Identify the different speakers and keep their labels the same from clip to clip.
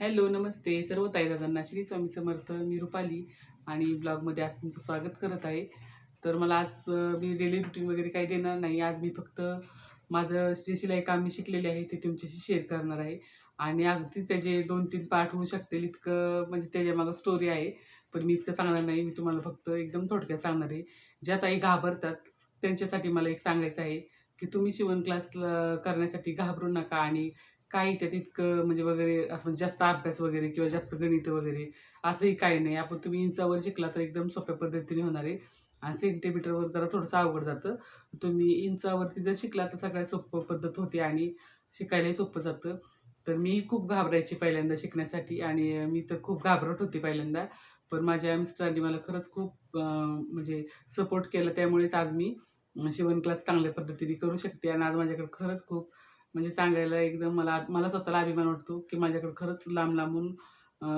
Speaker 1: Hello नमस्ते. सर्व ताई दादांना श्री स्वामी समर्थ मी रुपाली आणि ब्लॉगमध्ये आज तुमचं स्वागत करत आहे. तर मला आज मी डेली रुटीन वगैरे काही देणार नाही. आज मी फक्त माझं जे शिलाई काम मी शिकलेले आहे ते तुमच्याशी शेअर करणार आहे. आणि अगदीच त्याचे दोन तीन पार्ट होऊ शकतील इतकं म्हणजे त्याच्या मागं स्टोरी आहे. पण मी इतकं सांगणार नाही. मी तुम्हाला फक्त एकदम थोडक्यात सांगणार आहे. ज्या ताई घाबरतात त्यांच्यासाठी मला एक सांगायचं आहे की तुम्ही शिवण क्लास करण्यासाठी घाबरू नका आणि काही त्यात इतकं म्हणजे वगैरे असं जास्त अभ्यास वगैरे किंवा जास्त गणित वगैरे असंही काही नाही. आपण तुम्ही इंचावर शिकला तर एकदम सोप्या पद्धतीने होणार आहे. आणि सेंटीमीटरवर जरा थोडंसं अवघड जातं. तुम्ही इंचावरती जर शिकला तर सगळ्यात सोपं पद्धत होती आणि शिकायलाही सोपं जातं. तर मी खूप घाबरायची पहिल्यांदा शिकण्यासाठी आणि मी तर खूप घाबरट होती पहिल्यांदा. पण माझ्या मिस्टरांनी मला खरंच खूप म्हणजे सपोर्ट केला. त्यामुळेच आज मी शिवण क्लास चांगल्या पद्धतीने करू शकते आणि आज माझ्याकडे खरंच खूप म्हणजे सांगायला एकदम मला मला स्वतःला अभिमान वाटतो की माझ्याकडे खरंच लांब लांबून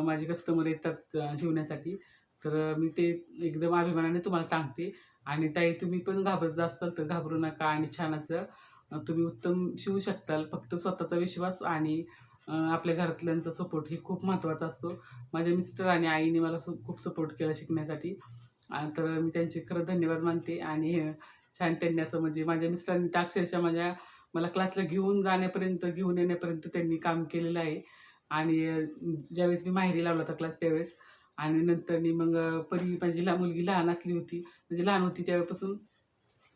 Speaker 1: माझे कस्टमर येतात शिवण्यासाठी तर मी ते एकदम अभिमानाने तुम्हाला सांगते. आणि ताई तुम्ही पण घाबरत असाल तर घाबरू नका आणि छान असं तुम्ही उत्तम शिवू शकताल. फक्त स्वतःचा विश्वास आणि आपल्या घरातल्यांचा सपोर्ट हे खूप महत्त्वाचा असतो. माझ्या मिस्टर आणि आईने मला खूप सपोर्ट केला शिकण्यासाठी. तर मी त्यांचे खरं धन्यवाद मानते. आणि छान त्यांनी असं म्हणजे माझ्या मिस्टरांनी तर अक्षरशः माझ्या मला क्लासला घेऊन जाण्यापर्यंत घेऊन येण्यापर्यंत त्यांनी काम केलेलं आहे. आणि ज्यावेळेस मी माहेरी लावला होता क्लास त्यावेळेस. आणि नंतरनी मग परी माझी ला मुलगी लहान असली होती. म्हणजे लहान होती त्यावेळेपासून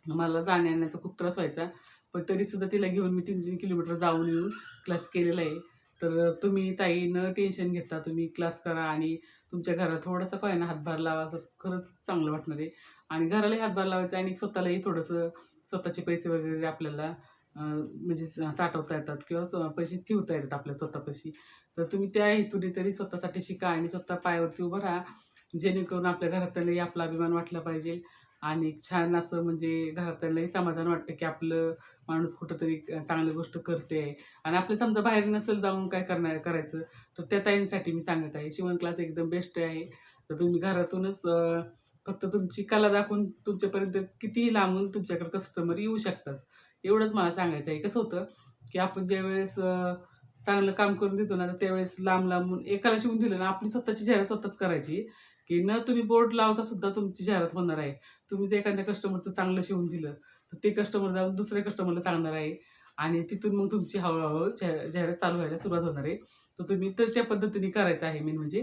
Speaker 1: मला जाण्या येण्याचा खूप त्रास व्हायचा. पण तरीसुद्धा तिला घेऊन मी तीन तीन किलोमीटर जाऊन येऊन क्लास केलेला आहे. तर तुम्ही ताई न टेन्शन घेता तुम्ही क्लास करा आणि तुमच्या घरात थोडासा काय ना हातभार लावा तर खरंच चांगलं वाटणार आहे. आणि घरालाही हातभार लावायचा आणि स्वतःलाही थोडंसं स्वतःचे पैसे वगैरे आपल्याला म्हणजे साठवता येतात किंवा पैसे ठेवता येतात आपल्या स्वतःपाशी. तर तुम्ही त्या हेतूने तरी स्वतःसाठी शिका आणि स्वतः पायावरती उभं राहा. जेणेकरून आपल्या घरातल्यालाही आपला अभिमान वाटला पाहिजे. आणि छान असं म्हणजे घरातल्याही समाधान वाटतं की आपलं माणूस कुठंतरी चांगली गोष्ट करते आहे. आणि आपलं समजा बाहेर नसेल जाऊन काय करणार करायचं तर त्या ताईंसाठी मी सांगत आहे. शिवण क्लास एकदम बेस्ट आहे. तर तुम्ही घरातूनच फक्त तुमची कला दाखवून तुमच्यापर्यंत कितीही लांबून तुमच्याकडे कस्टमर येऊ शकतात. एवढंच मला सांगायचं आहे कसं होतं की आपण ज्यावेळेस चांगलं काम करून देतो ना तर त्यावेळेस लांब लांबून एकाला शिवून दिलं ना आपली स्वतःची जाहिरात स्वतःच करायची. की न तुम्ही बोर्ड लावता सुद्धा तुमची जाहिरात होणार आहे. तुम्ही जर एखाद्या कस्टमरचं चांगलं शिवून दिलं तर ते कस्टमर जाऊन दुसऱ्या कस्टमरला सांगणार आहे. आणि तिथून मग तुमची हळूहळू जाहिरात चालू व्हायला सुरुवात होणार आहे. तर तुम्ही तर त्या पद्धतीने करायचं आहे मेन म्हणजे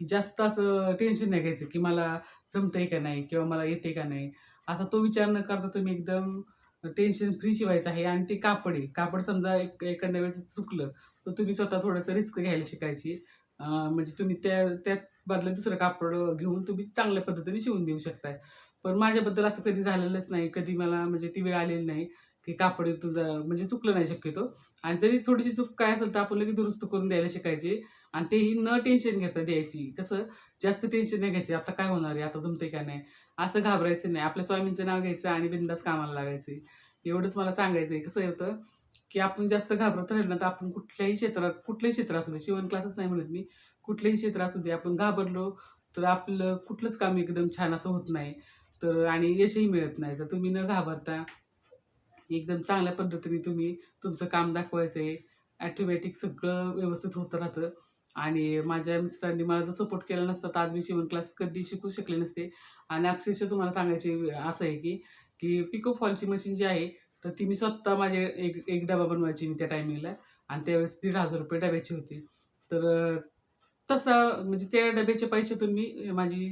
Speaker 1: की जास्त असं टेन्शन नाही घ्यायचं की मला जमतंय का नाही किंवा मला येते का नाही. असा तो विचार न करता तुम्ही एकदम टेन्शन फ्री शिवायचं आहे. आणि ते कापड आहे. कापड समजा एक एखाद्या वेळेस चुकलं तर तुम्ही स्वतः थोडंसं रिस्क घ्यायला शिकायची. म्हणजे तुम्ही त्या त्यात बदलं दुसरं कापड घेऊन तुम्ही चांगल्या पद्धतीने शिवून देऊ शकताय. पण माझ्याबद्दल असं कधी झालेलंच नाही. कधी मला म्हणजे ती वेळ आलेली नाही. की कापड तुझं म्हणजे चुकलं नाही शक्यतो. आणि जरी थोडीशी चूक काय असेल तर आपण लगेच दुरुस्त करून द्यायला शिकायची. आणि तेही न टेन्शन घेता द्यायची. कसं? जास्त टेन्शन नाही घ्यायची. आता काय होणार आहे? आता जमते का नाही? असं घाबरायचं नाही. आपल्या स्वामींचं नाव घ्यायचं आणि बिंदास कामाला लागायचे. एवढंच मला सांगायचं आहे. कसं होतं? की आपण जास्त घाबरत राहिलं ना तर आपण कुठल्याही क्षेत्रात कुठल्याही क्षेत्र असू दे. शिवण क्लासच नाही म्हणत मी. कुठलंही क्षेत्र असू दे. आपण घाबरलो तर आपलं कुठलंच काम एकदम छान असं होत नाही. तर आणि यशही मिळत नाही. तर तुम्ही न घाबरता एकदम चांगल्या पद्धतीने तुम्ही तुमचं काम दाखवायचं आहे ॲटोमॅटिक सगळं व्यवस्थित होत राहतं. आणि माझ्या मिस्टरांनी मला जर सपोर्ट केला नसता तर आज मी शिवण क्लास कधी शिकू शकले नसते. आणि अक्षरशः तुम्हाला सांगायचे असं आहे की की पिको फॉलची मशीन जी आहे तर ती मी स्वतः माझे एक एक डबा बनवायची मी त्या टायमिंगला आणि त्यावेळेस दीड हजार रुपये डब्याची होती. तर तसा म्हणजे त्या डब्याचे पैशातून मी माझी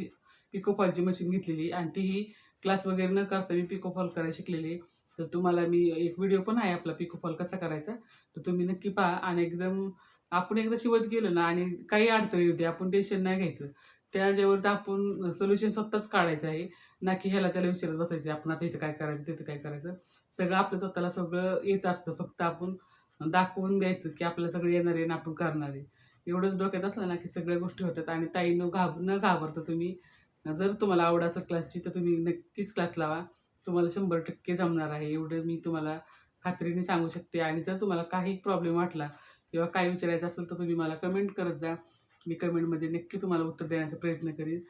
Speaker 1: पिको फॉलची मशीन घेतलेली. आणि तीही क्लास वगैरे न करता मी पिको फॉल करायला शिकलेली. तर तुम्हाला मी एक व्हिडिओ पण आहे आपला पिकू फॉल कसा करायचा? तर तुम्ही नक्की पहा आणि एकदम आपण एकदा शिवत गेलो ना आणि काही अडथळे होते आपण टेन्शन नाही घ्यायचं. त्याच्यावर तर आपण सोल्युशन स्वतःच काढायचं आहे. ना की ह्याला त्याला विचारत बसायचं आपण आता इथं काय करायचं तिथं काय करायचं? सगळं आपलं स्वतःला सगळं येत असतं. फक्त आपण दाखवून द्यायचं की आपलं सगळं येणार आहे ना आपण करणार आहे. एवढंच डोक्यात असलं ना की सगळ्या गोष्टी होतात आणि ताई न घाब न घाबरता तुम्ही जर तुम्हाला आवड असेल क्लासची तर तुम्ही नक्कीच क्लास लावा. तुम्हाला शंभर टक्के जमणार आहे एवढं मी तुम्हाला खात्रीने सांगू शकते. आणि जर तुम्हाला काही प्रॉब्लेम वाटला किंवा काय विचारायचं असेल तर तुम्ही मला कमेंट करत जा. मी कमेंटमध्ये नक्की तुम्हाला उत्तर देण्याचा प्रयत्न करीन.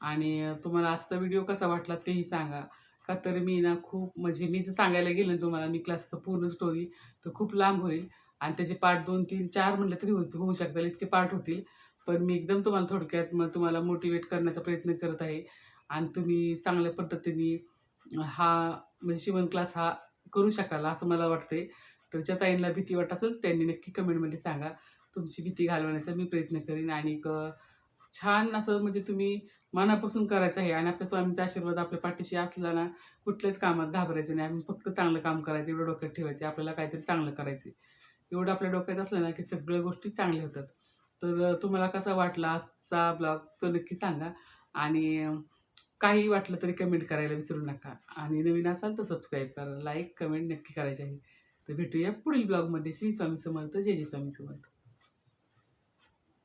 Speaker 1: आणि तुम्हाला आजचा व्हिडिओ कसा वाटला तेही सांगा. का तर मी ना खूप म्हणजे मी जर सांगायला गेलं ना तुम्हाला मी क्लासचं पूर्ण स्टोरी तर खूप लांब होईल. आणि त्याचे पार्ट दोन तीन चार म्हटलं तरी होत होऊ शकतात इतके पार्ट होतील. पण मी एकदम तुम्हाला थोडक्यात मग तुम्हाला मोटिवेट करण्याचा प्रयत्न करत आहे. आणि तुम्ही चांगल्या पद्धतीने हा म्हणजे शिवण क्लास हा करू शकाल असं मला वाटते तर ज्या ताईंना भीती वाटत असेल त्यांनी नक्की कमेंटमध्ये सांगा. तुमची भीती घालवण्याचा मी प्रयत्न करेन आणि छान असं म्हणजे तुम्ही मनापासून करायचं आहे आणि आपल्या स्वामीचा आशीर्वाद आपल्या पाठीशी असला ना कुठल्याच कामात घाबरायचं नाही. आपण फक्त चांगलं काम करायचं एवढं डोक्यात ठेवायचं आपल्याला काहीतरी चांगलं करायचं एवढं आपल्या डोक्यात असलं ना की सगळ्या गोष्टी चांगल्या होतात. तर तुम्हाला कसा वाटला आजचा ब्लॉग तो नक्की सांगा. आणि काही वाटलं तरी कमेंट करायला विसरू नका. आणि नवीन असाल तर सबस्क्राईब करा लाईक कमेंट नक्की करायचे आहे. तर भेटूया पुढील ब्लॉगमध्ये श्री स्वामी समर्थ जय जय स्वामी समर्थ.